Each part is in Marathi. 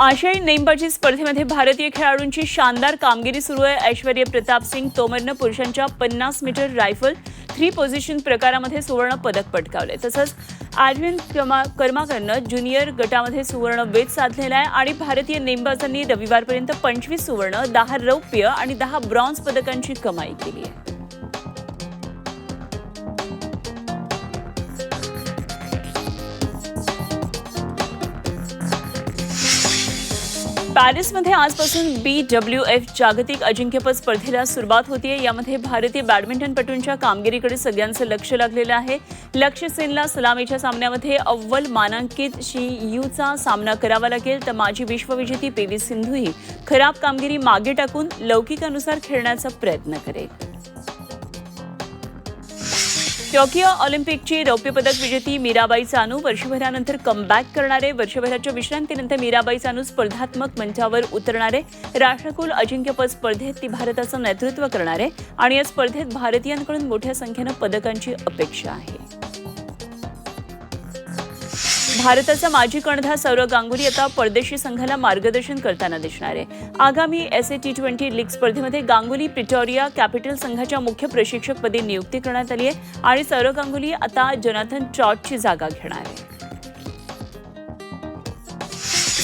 आशियाई नेमबाजी स्पर्धेमध्ये भारतीय खेळाडूंची शानदार कामगिरी सुरू आहे. ऐश्वर्य प्रताप सिंग तोमरनं पुरुषांच्या पन्नास मीटर रायफल थ्री पोझिशन प्रकारामध्ये सुवर्ण पदक पटकावले तसंच आर्विन कर्मा कर्माकरनं ज्युनियर गटामध्ये सुवर्ण वेध साधलेला आहे आणि भारतीय नेमबाजांनी रविवारपर्यंत पंचवीस सुवर्ण दहा रौप्य आणि दहा ब्रॉन्झ पदकांची कमाई केली आहे. पॅरिसमध्ये आजपासून बी डब्ल्यू एफ जागतिक अजिंक्यपद स्पर्धेला सुरुवात होतीये. यामध्ये भारतीय बॅडमिंटनपटूंच्या कामगिरीकडे सगळ्यांचं लक्ष लागलेलं आहे. लक्ष्य सेनला सलामीच्या सामन्यामध्ये अव्वल मानांकित शी यूचा सामना करावा लागेल. तर माजी विश्वविजेती पी व्ही सिंधूही खराब कामगिरी मागे टाकून लौकिकानुसार खेळण्याचा प्रयत्न करेल. टोकियो ऑलिम्पिकची रौप्यपदक विजेती मीराबाई चानू वर्षभरानंतर कमबॅक करणारे वर्षभराच्या विश्रांतीनंतर मीराबाई चानू स्पर्धात्मक मंचावर उतरणारे राष्ट्रकुल अजिंक्यपद स्पर्धेत ती भारताचं नेतृत्व करणारे आणि या स्पर्धेत भारतीयांकडून मोठ्या संख्येनं पदकांची अपेक्षा आहे. भारताचा माजी कर्णधार सौरव गांगुली आता परदेशी संघाला मार्गदर्शन करताना दिसणार आहे. आगामी S A T twenty league स्पर्धेमध्ये गांगुली प्रिटोरिया कॅपिटल संघाच्या मुख्य प्रशिक्षकपदी नियुक्ती करण्यात आली आहे आणि सौरव गांगुली आता जनाथन ट्रॉटची जागा घेणार आहे.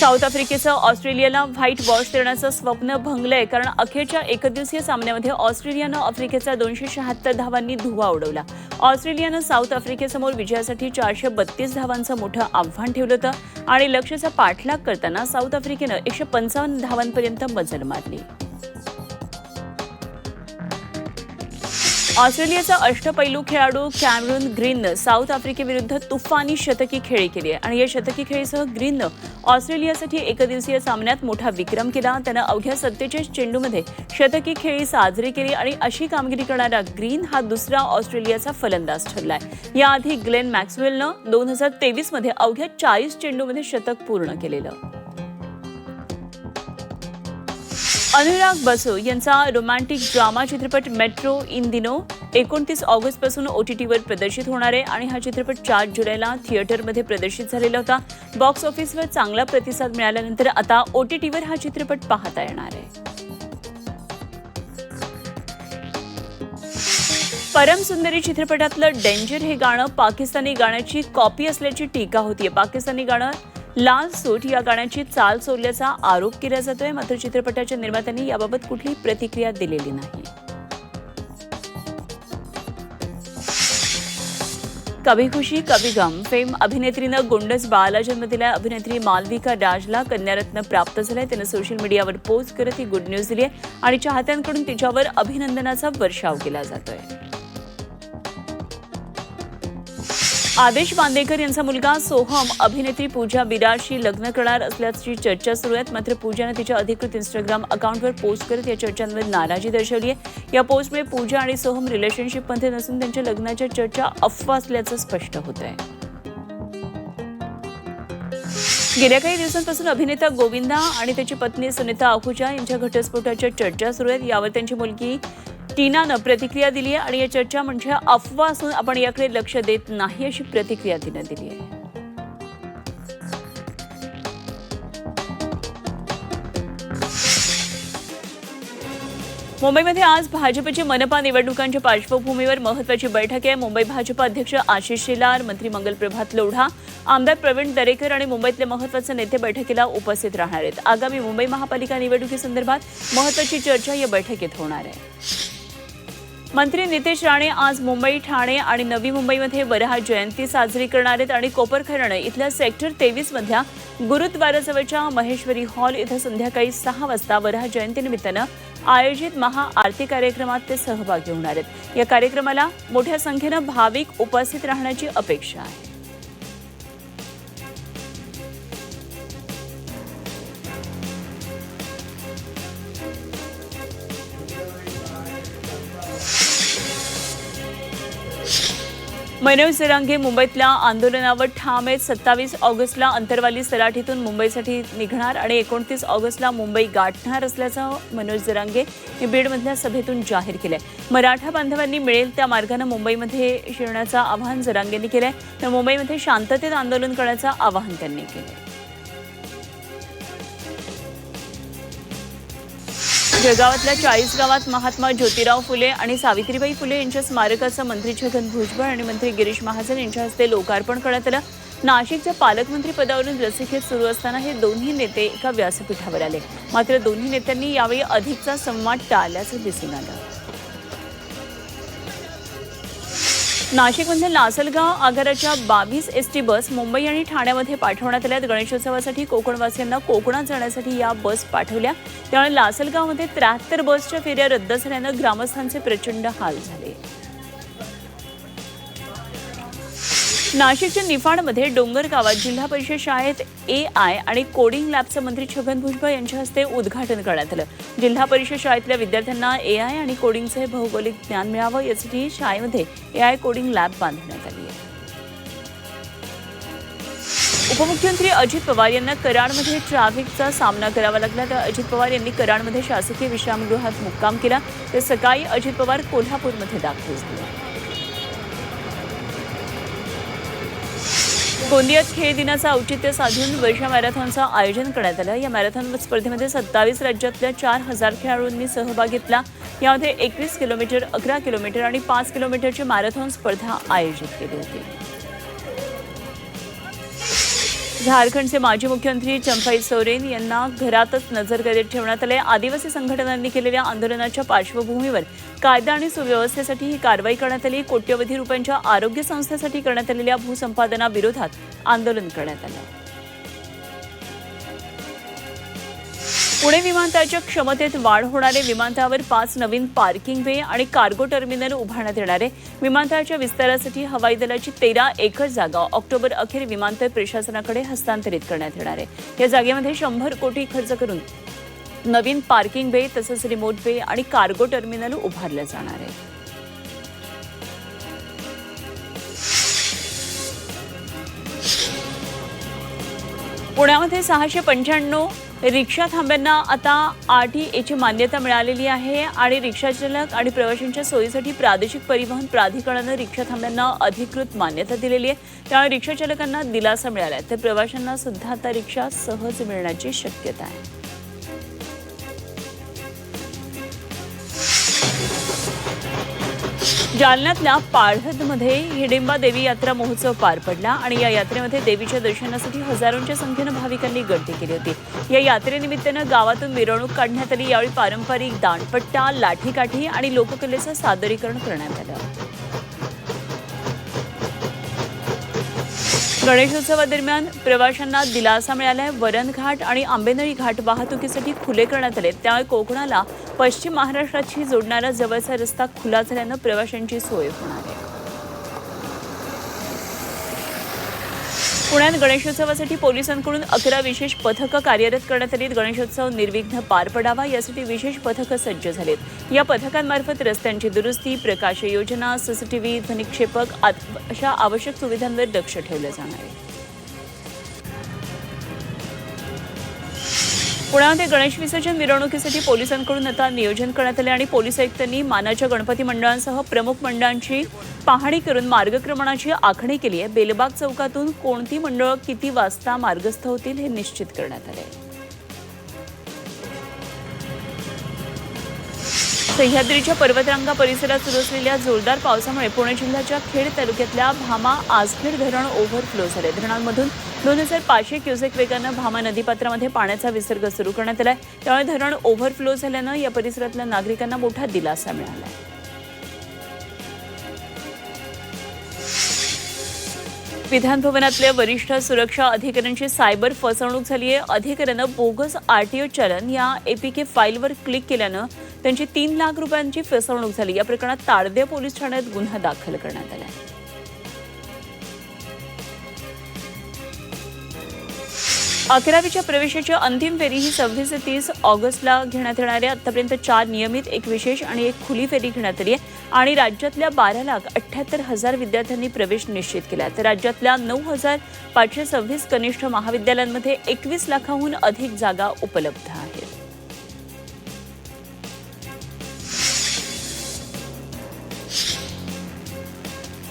साऊथ आफ्रिकेचं ऑस्ट्रेलियाला व्हाईट वॉश देण्याचं स्वप्न भंगलंय. कारण अखेरच्या एकदिवसीय सामन्यामध्ये ऑस्ट्रेलियानं आफ्रिकेचा दोनशे शहात्तर धावांनी धुवा उडवला. ऑस्ट्रेलियानं साऊथ आफ्रिकेसमोर विजयासाठी चारशे बत्तीस धावांचं मोठं आव्हान ठेवलं होतं आणि लक्ष्याचा पाठलाग करताना साऊथ आफ्रिकेनं एकशे पंचावन्न धावांपर्यंत मजल मारली. ऑस्ट्रेलियाचा अष्टपैलू खेळाडू कॅमरून ग्रीननं साऊथ आफ्रिकेविरुद्ध तुफानी शतकी खेळी केली आहे. आणि या शतकी खेळीसह ग्रीननं ऑस्ट्रेलियासाठी एकदिवसीय सामन्यात मोठा विक्रम केला. त्यानं अवघ्या सत्तेचाळीस चेंडूमध्ये शतकी खेळी साजरी केली आणि अशी कामगिरी करणारा ग्रीन हा दुसरा ऑस्ट्रेलियाचा फलंदाज ठरलाय. याआधी ग्लेन मॅक्सवेलनं दोन हजार तेवीसमध्ये अवघ्या चाळीस चेंडूमध्ये शतक पूर्ण केलेलं. अनुराग बसू यांचा रोमॅन्टिक ड्रामा चित्रपट मेट्रो इन दिनो एकोणतीस ऑगस्टपासून ओटीटीवर प्रदर्शित होणार आहे आणि हा चित्रपट चार जुलैला थिएटरमध्ये प्रदर्शित झालेला होता. बॉक्स ऑफिसवर चांगला प्रतिसाद मिळाल्यानंतर आता ओ टी टीवर हा चित्रपट पाहता येणार आहे. परम सुंदरी चित्रपटातलं डेंजर हे गाणं पाकिस्तानी गाण्याची कॉपी असल्याची टीका होतीये. पाकिस्तानी गाणं लाल सूट या गाण्याची चाल चोरल्याचा आरोप केला जातोय. मात्र चित्रपटाच्या निर्मात्यांनी याबाबत कुठलीही प्रतिक्रिया दिलेली नाही. कभी खुशी कभी गम. फेम अभिनेत्रीनं गोंडस बाळाला जन्म दिलाय अभिनेत्री मालविका डाजला कन्यारत्न प्राप्त झालाय. त्यानं सोशल मीडियावर पोस्ट करत ही गुड न्यूज दिली आहे आणि चाहत्यांकडून तिच्यावर अभिनंदनाचा वर्षाव केला जातोय. आदेश बांदेकर यांचा मुलगा सोहम अभिनेत्री पूजा बिराजशी लग्न करणार असल्याची चर्चा सुरू आहेत मात्र पूजानं तिच्या अधिकृत इंस्टाग्राम अकाउंटवर पोस्ट करत या चर्चांवर नाराजी दर्शवली आहे. या पोस्टमुळे पूजा आणि सोहम रिलेशनशिपमध्ये नसून त्यांच्या लग्नाच्या चर्चा अफवा असल्याचं स्पष्ट होत आहे. गेल्या काही दिवसांपासून अभिनेता गोविंदा आणि त्याची पत्नी सुनीता आहुजा यांच्या घटस्फोटाच्या चर्चा सुरू आहेत. यावर त्यांची मुलगी टीनानं प्रतिक्रिया दिली आहे आणि या चर्चा म्हणजे अफवा असून आपण याकडे लक्ष देत नाही अशी प्रतिक्रिया तिनं दिली आहे. मुंबईमध्ये आज भाजपची मनपा निवडणुकांच्या पार्श्वभूमीवर महत्वाची बैठक आहे. मुंबई भाजपा अध्यक्ष आशिष शेलार मंत्री मंगल प्रभात लोढा आमदार प्रवीण दरेकर आणि मुंबईतले महत्त्वाचे नेते बैठकीला उपस्थित राहणार आहेत. आगामी मुंबई महापालिका निवडणुकीसंदर्भात महत्वाची चर्चा या बैठकीत होणार आहे. मंत्री नितेश राणे आज मुंबई ठाणे आणि नवी मुंबईमध्ये वरहा जयंती साजरी करणार आहेत आणि कोपरखरण इथल्या सेक्टर तेवीस मधल्या गुरुद्वाराजवळच्या महेश्वरी हॉल इथं संध्याकाळी सहा वाजता वरहा जयंतीनिमित्तानं आयोजित महाआरती कार्यक्रमात ते सहभागी होणार आहेत. या कार्यक्रमाला मोठ्या संख्येनं भाविक उपस्थित राहण्याची अपेक्षा आहे. मनोज जरांगे मुंबईतल्या आंदोलनावर ठाम आहेत. सत्तावीस ऑगस्टला अंतरवाली सराठीतून मुंबईसाठी निघणार आणि एकोणतीस ऑगस्टला मुंबई गाठणार असल्याचं मनोज जरांगे हे बीडमधल्या सभेतून जाहीर केलं आहे मराठा बांधवांनी मिळेल त्या मार्गानं मुंबईमध्ये शिरण्याचं आवाहन जरांगेंनी आहे तर मुंबईमध्ये शांततेत आंदोलन करण्याचं आवाहन त्यांनी केलंय. जळगावातल्या चाळीस गावात महात्मा ज्योतिराव फुले आणि सावित्रीबाई फुले यांच्या स्मारकाचं मंत्री छगन भुजबळ आणि मंत्री गिरीश महाजन यांच्या हस्ते लोकार्पण करण्यात आलं. नाशिकच्या पालकमंत्री पदावरून रस्सीखेच सुरू असताना हे दोन्ही नेते एका व्यासपीठावर आले. मात्र दोन्ही नेत्यांनी यावेळी अधिकचा संवाद टाळल्याचं दिसून आलं. नाशिकमध्ये लासलगाव आगाराच्या बावीस एस टी बस मुंबई आणि ठाण्यामध्ये पाठवण्यात आल्यात गणेशोत्सवासाठी कोकणवासियांना कोकणात जाण्यासाठी या बस पाठवल्या. त्यामुळे लासलगावमध्ये त्र्याहत्तर बसच्या फेऱ्या रद्द झाल्यानं ग्रामस्थांचे प्रचंड हाल झाले. नाशिकच्या निफाडमध्ये डोंगर गावात जिल्हा परिषद शाळेत ए आय आणि कोडिंग लॅबचं मंत्री छगन भुजबळ यांच्या हस्ते उद्घाटन करण्यात आलं. जिल्हा परिषद शाळेतल्या विद्यार्थ्यांना ए आय आणि कोडिंगचे भौगोलिक ज्ञान मिळावं यासाठी शाळेमध्ये ए आय कोडिंग लॅब बांधण्यात आली आहे. उपमुख्यमंत्री अजित पवार यांना कराडमध्ये ट्रॅफिकचा सामना करावा लागला. तर अजित पवार यांनी कराडमध्ये शासकीय विश्रामगृहात मुक्काम केला. तर सकाळी अजित पवार कोल्हापूरमध्ये दाखल झाले. गोंदियात खेळ दिनाचं औचित्य साधून वर्षा मॅरेथॉनचं आयोजन करण्यात आलं. या मॅरेथॉन स्पर्धेमध्ये सत्तावीस राज्यातल्या चार हजार खेळाडूंनी सहभाग घेतला. यामध्ये एकवीस किलोमीटर अकरा किलोमीटर आणि पाच किलोमीटरची मॅरेथॉन स्पर्धा आयोजित केली होती. झारखंडचे माजी मुख्यमंत्री चंपाई सोरेन यांना घरातच नजरकैदेत ठेवण्यात आले आदिवासी संघटनांनी केलेल्या आंदोलनाच्या पार्श्वभूमीवर कायदा आणि सुव्यवस्थेसाठी ही कारवाई करण्यात आली. कोट्यवधी रुपयांच्या आरोग्य संस्थेसाठी करण्यात आलेल्या भूसंपादनाविरोधात आंदोलन करण्यात आलं. पुणे विमानतळाच्या क्षमतेत वाढ होणारे विमानतळावर पाच नवीन पार्किंग वे आणि कार्गो टर्मिनल उभारण्यात येणार आहे. विमानतळाच्या विस्तारासाठी हवाई दलाची तेरा एकर जागा ऑक्टोबर अखेर विमानतळ प्रशासनाकडे हस्तांतरित करण्यात येणार आहे. या जागेमध्ये शंभर कोटी खर्च करून नवीन पार्किंग बे तसंच रिमोट बे आणि कार्गो टर्मिनल उभारलं जाणार आहे. पुण्यामध्ये सहाशे पंच्याण्णव रिक्षा थांब्यांना आता आर टी एची मान्यता मिळालेली आहे आणि रिक्षाचालक आणि प्रवाशांच्या सोयीसाठी प्रादेशिक परिवहन प्राधिकरणानं रिक्षा थांब्यांना अधिकृत मान्यता दिलेली आहे. त्यामुळे रिक्षाचालकांना दिलासा मिळाला आहे तर प्रवाशांना सुद्धा आता रिक्षा सहज मिळण्याची शक्यता आहे. जालन्यातल्या पाळहदमध्ये हिडिंबा देवी यात्रा महोत्सव पार पडला आणि या यात्रेमध्ये देवीच्या दर्शनासाठी हजारोंच्या संख्येनं भाविकांनी गर्दी केली होती. या यात्रेनिमित्तानं गावातून मिरवणूक काढण्यात आली. यावेळी पारंपरिक दांडपट्टा लाठीकाठी आणि लोककलेचं सादरीकरण करण्यात आलं. गणेशोत्सवादरम्यान प्रवाशांना दिलासा मिळालाय. वरणघाट आणि आंबेनळी घाट वाहतुकीसाठी खुले करण्यात आले त्यामुळे कोकणाला पश्चिम महाराष्ट्राशी जोडणारा जवळचा रस्ता खुला झाल्यानं प्रवाशांची सोय होणार आहे. पुण्यात गणेशोत्सवासाठी पोलिसांकडून अकरा विशेष पथकं कार्यरत करण्यात आली गणेशोत्सव निर्विघ्न पार पडावा यासाठी विशेष पथकं सज्ज झालेत. या पथकांमार्फत रस्त्यांची दुरुस्ती प्रकाश योजना सीसीटीव्ही ध्वनिक्षेपक अशा आवश्यक सुविधांवर लक्ष ठेवलं जाणार आहे. पुण्यामध्ये गणेश विसर्जन मिरवणुकीसाठी पोलिसांकडून आता नियोजन करण्यात आले आणि पोलीस आयुक्तांनी मानाच्या गणपती मंडळांसह प्रमुख मंडळांची पाहणी करून मार्गक्रमणाची आखणी केली आहे. बेलबाग चौकातून कोणती मंडळं किती वाजता मार्गस्थ होतील हे निश्चित करण्यात आले सह्याद्रीच्या पर्वतरांगा परिसरात सुरू असलेल्या जोरदार पावसामुळे पुणे जिल्ह्याच्या खेड तालुक्यातल्या भामा आजखेड धरण ओव्हरफ्लो झाले धरणांमधून दोन हजार पाचशे क्युसेक वेगानं भामा नदीपात्रामध्ये पाण्याचा विसर्ग सुरू करण्यात आलाय. त्यामुळे धरण ओव्हरफ्लो झाल्यानं या परिसरातल्या नागरिकांना मोठा दिलासा मिळाला विधानभवनातल्या विधान भवनातल्या वरिष्ठ सुरक्षा अधिकाऱ्यांची सायबर फसवणूक झाली आहे अधिकाऱ्यानं बोगस आरटीओ चलन या एपीके फाईलवर क्लिक केल्यानं त्यांची तीन लाख रुपयांची फसवणूक झाली. या प्रकरणात ताडदेव पोलीस ठाण्यात गुन्हा दाखल करण्यात आला आहे. अकरावीच्या प्रवेशाची अंतिम फेरी ही सव्वीस ते तीस ऑगस्टला घेण्यात येणार आहे. आतापर्यंत चार नियमित एक विशेष आणि एक खुली फेरी घेण्यात आली आहे. आणि राज्यातल्या बारा लाख अठ्ठ्याहत्तर हजार विद्यार्थ्यांनी प्रवेश निश्चित केला तर राज्यातल्या नऊ हजार पाचशे सव्वीस कनिष्ठ महाविद्यालयांमध्ये एकवीस लाखाहून अधिक जागा उपलब्ध आहेत.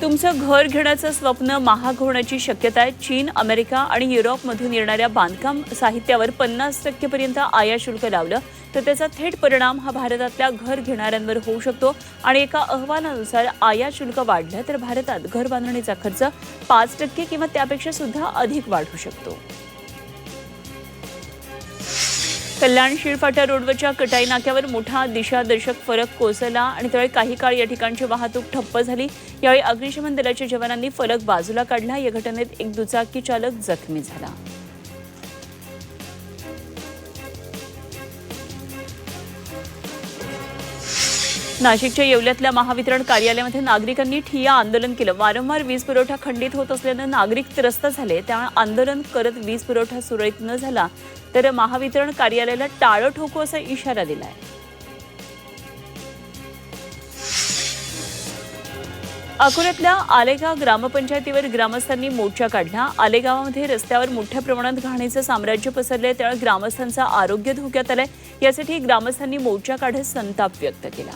तुमचं घर घेण्याचं स्वप्न महाग होण्याची शक्यता आहे. चीन अमेरिका आणि युरोपमधून येणाऱ्या बांधकाम साहित्यावर पन्नास टक्केपर्यंत आयात शुल्क लावलं तर त्याचा थेट परिणाम हा भारतातल्या घर घेणाऱ्यांवर होऊ शकतो आणि एका अहवालानुसार आयात शुल्क वाढलं तर भारतात घर बांधणीचा खर्च पाच टक्के किंवा त्यापेक्षा सुद्धा अधिक वाढू शकतो. कल्याण शिळफाटा रोडवरच्या कटाई नाक्यावर मोठा दिशादर्शक फरक कोसळला आणि त्यावेळी काही काळ या ठिकाणची वाहतूक ठप्प झाली. यावेळी अग्निशमन दलाच्या जवानांनी फलक बाजूला काढला. या घटनेत एक दुचाकी चालक जखमी झाला. नाशिकच्या येवल्यातल्या महावितरण कार्यालयामध्ये नागरिकांनी ठिया आंदोलन केलं. वारंवार वीज पुरवठा खंडित होत असल्यानं नागरिक त्रस्त झाले. त्यामुळे आंदोलन करत वीज पुरवठा सुरळीत न झाला तर महावितरण कार्यालयाला टाळं ठोकू असा इशारा दिलाय. अकोल्यातल्या आलेगाव ग्रामपंचायतीवर ग्रामस्थांनी मोर्चा काढला. आलेगावामध्ये रस्त्यावर मोठ्या प्रमाणात घाणीचं साम्राज्य पसरले त्यामुळे ग्रामस्थांचं आरोग्य धोक्यात आलंय. यासाठी ग्रामस्थांनी मोर्चा काढत संताप व्यक्त केला.